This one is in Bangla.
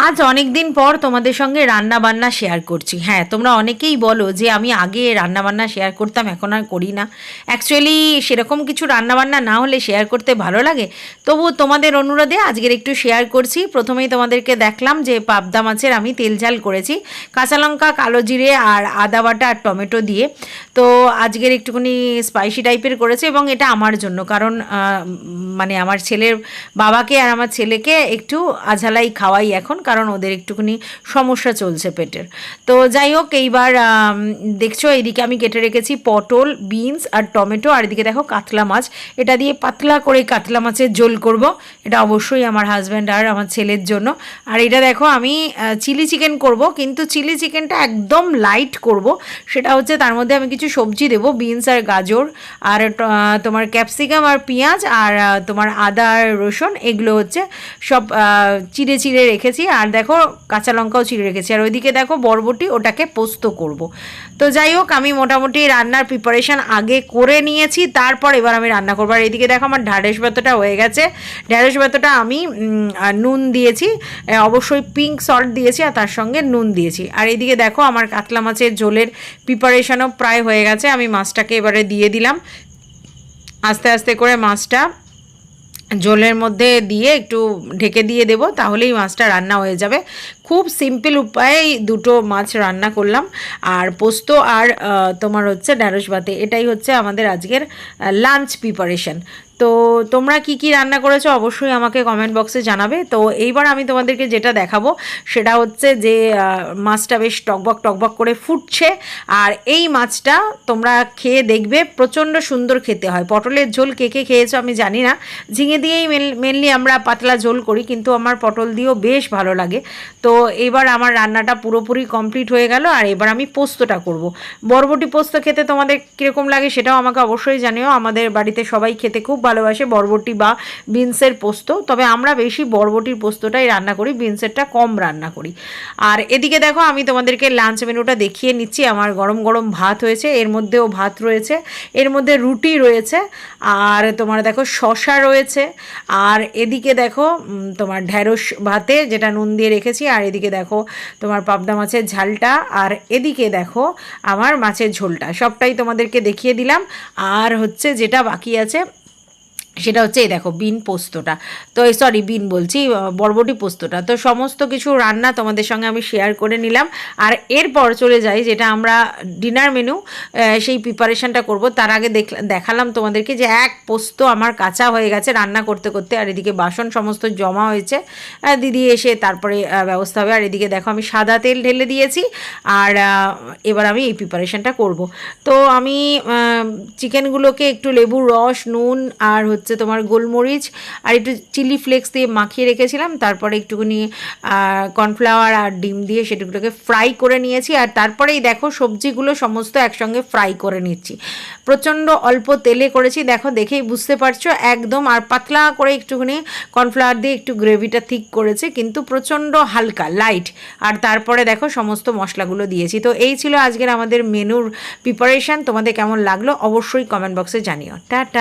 আজ অনেক দিন পর তোমাদের সঙ্গে রান্না বান্না শেয়ার করছি। হ্যাঁ তোমরা অনেকেই বলো যে আমি আগে রান্না বান্না শেয়ার করতাম, এখন আর করি না। অ্যাকচুয়ালি সেরকম কিছু রান্না বান্না না হলে শেয়ার করতে ভালো লাগে। তবু তোমাদের অনুরোধে আজকের একটু শেয়ার করছি। প্রথমেই তোমাদেরকে দেখলাম যে পাবদা মাছের আমি তেল ঝাল করেছি, কাঁচা লঙ্কা, কালো জিরে আর আদা বাটা আর টমেটো দিয়ে। তো আজকের একটুখানি স্পাইসি টাইপের করেছে এবং এটা আমার জন্য। কারণ মানে আমার ছেলের বাবাকে আর আমার ছেলেকে একটু আঝালাই খাওয়াই এখন। কারণ ওদের একটুখানি সমস্যা চলছে পেটের। তো যাই হোক, এইবার দেখছ এইদিকে আমি কেটে রেখেছি পটল, বিনস আর টমেটো, আর এদিকে দেখো কাতলা মাছ। এটা দিয়ে পাতলা করে কাতলা মাছের ঝোল করব। এটা অবশ্যই আমার হাজব্যান্ড আর আমার ছেলের জন্য। আর এটা দেখো আমি চিলি চিকেন করব, কিন্তু চিলি চিকেনটা একদম লাইট করব। সেটা হচ্ছে তার মধ্যে আমি কিছু সবজি দেবো, বিনস আর গাজর, আর তোমার ক্যাপসিকাম আর পেঁয়াজ, আর তোমার আদা আর রসুন, এগুলো হচ্ছে সব চিড়ে চিড়ে রেখেছি। আর দেখো কাঁচা লঙ্কাও চিড়ে রেখেছি। আর ওইদিকে দেখো বরবটি, ওটাকে পোস্ত করব। তো যাই হোক, আমি মোটামুটি রান্নার প্রিপারেশন আগে করে নিয়েছি, তারপর এবার আমি রান্না করব। আর এদিকে দেখো আমার ঢ্যাঁড়স ভাতটা হয়ে গেছে। ঢ্যাঁড়স ভাতটা আমি নুন দিয়েছি। অবশ্যই পিঙ্ক সল্ট দিয়েছি আর তার সঙ্গে নুন দিয়েছি। আর এদিকে দেখো আমার কাতলা মাছের ঝোলের প্রিপারেশনও প্রায় হয়ে গেছে। আমি মাছটাকে এবারে দিয়ে দিলাম। আস্তে আস্তে করে মাছটা ঝোলের মধ্যে দিয়ে একটু ঢেকে দিয়ে দেব, তাহলেই মাছটা রান্না হয়ে যাবে। খুব সিম্পল উপায়ে দুটো মাছ রান্না করলাম। আর পোস্ত আর তোমার হচ্ছে ঢ্যাঁড়স ভাতে এটাই হচ্ছে আমাদের আজকের লাঞ্চ প্রিপারেশন তো তোমরা কি কি রান্না করেছ অবশ্যই আমাকে কমেন্ট বক্সে জানাবে। তো এইবার আমি তোমাদেরকে যেটা দেখাবো, সেটা হচ্ছে যে মাছটা বেশ টকবক টকবক করে ফুটছে, আর এই মাছটা তোমরা খেয়ে দেখবে, প্রচণ্ড সুন্দর খেতে হয়। পটলের ঝোল কে কে খেয়েছো আমি জানি না। ঝিঙে দিয়েই মেনলি আমরা পাতলা ঝোল করি, কিন্তু আমার পটল দিয়েও বেশ ভালো লাগে। তো এবার আমার রান্নাটা পুরোপুরি কমপ্লিট হয়ে গেল, আর এবার আমি পোস্তটা করব। বরবটি পোস্ত খেতে তোমাদের কীরকম লাগে সেটাও আমাকে অবশ্যই জানিও। আমাদের বাড়িতে সবাই খেতে খুব ভালোবাসে বরবটি বা বিনসের পোস্ত। তবে আমরা বেশি বরবটির পোস্তটাই রান্না করি, বিনসেরটা কম রান্না করি। আর এদিকে দেখো, আমি তোমাদেরকে লাঞ্চ মেনুটা দেখিয়ে নিচ্ছি। আমার গরম গরম ভাত হয়েছে, এর মধ্যেও ভাত রয়েছে, এর মধ্যে রুটি রয়েছে, আর তোমার দেখো শশা রয়েছে, আর এদিকে দেখো তোমার ঢ্যাঁড়স ভাতে যেটা নুন দিয়ে রেখেছি, আর এদিকে দেখো তোমার পাবদা মাছের ঝালটা, আর এদিকে দেখো আমার মাছের ঝোলটা। সবটাই তোমাদেরকে দেখিয়ে দিলাম। আর হচ্ছে যেটা বাকি আছে সেটা হচ্ছে, এই দেখো, বিন পোস্তটা। তো এই সরি বিন বলছি বরবটি পোস্তটা। তো সমস্ত কিছু রান্না তোমাদের সঙ্গে আমি শেয়ার করে নিলাম। আর এরপর চলে যাই, যেটা আমরা ডিনার মেনু সেই প্রিপারেশানটা করব। তার আগে দেখ- দেখালাম তোমাদেরকে যে এক পোস্ত আমার কাঁচা হয়ে গেছে রান্না করতে করতে, আর এদিকে বাসন সমস্ত জমা হয়েছে। দিদি এসে তারপরে ব্যবস্থা হবে। আর এদিকে দেখো, আমি সাদা তেল ঢেলে দিয়েছি। আর এবার আমি এই প্রিপারেশনটা করব। তো আমি চিকেনগুলোকে একটু লেবুর রস, নুন, আর হচ্ছে তোমার গোলমরিচ আর একটু চিলি ফ্লেক্স দিয়ে মাখিয়ে রেখেছিলাম। তারপরে একটুখানি কর্নফ্লাওয়ার আর ডিম দিয়ে সেটাগুলোকে ফ্রাই করে নিয়েছি। আর তারপরেই দেখো সবজিগুলো সমস্ত একসঙ্গে ফ্রাই করে নিচ্ছি। প্রচণ্ড অল্প তেলে করেছি। দেখো, দেখেই বুঝতে পারছ, একদম আর পাতলা করে একটুখানি কর্নফ্লাওয়ার দিয়ে একটু গ্রেভিটা ঠিক করেছে, কিন্তু প্রচণ্ড হালকা, লাইট। আর তারপরে দেখো সমস্ত মশলাগুলো দিয়েছি। তো এই ছিল আজকের আমাদের মেনুর প্রিপারেশন। তোমাদের কেমন লাগল অবশ্যই কমেন্ট বক্সে জানিও। টাটা।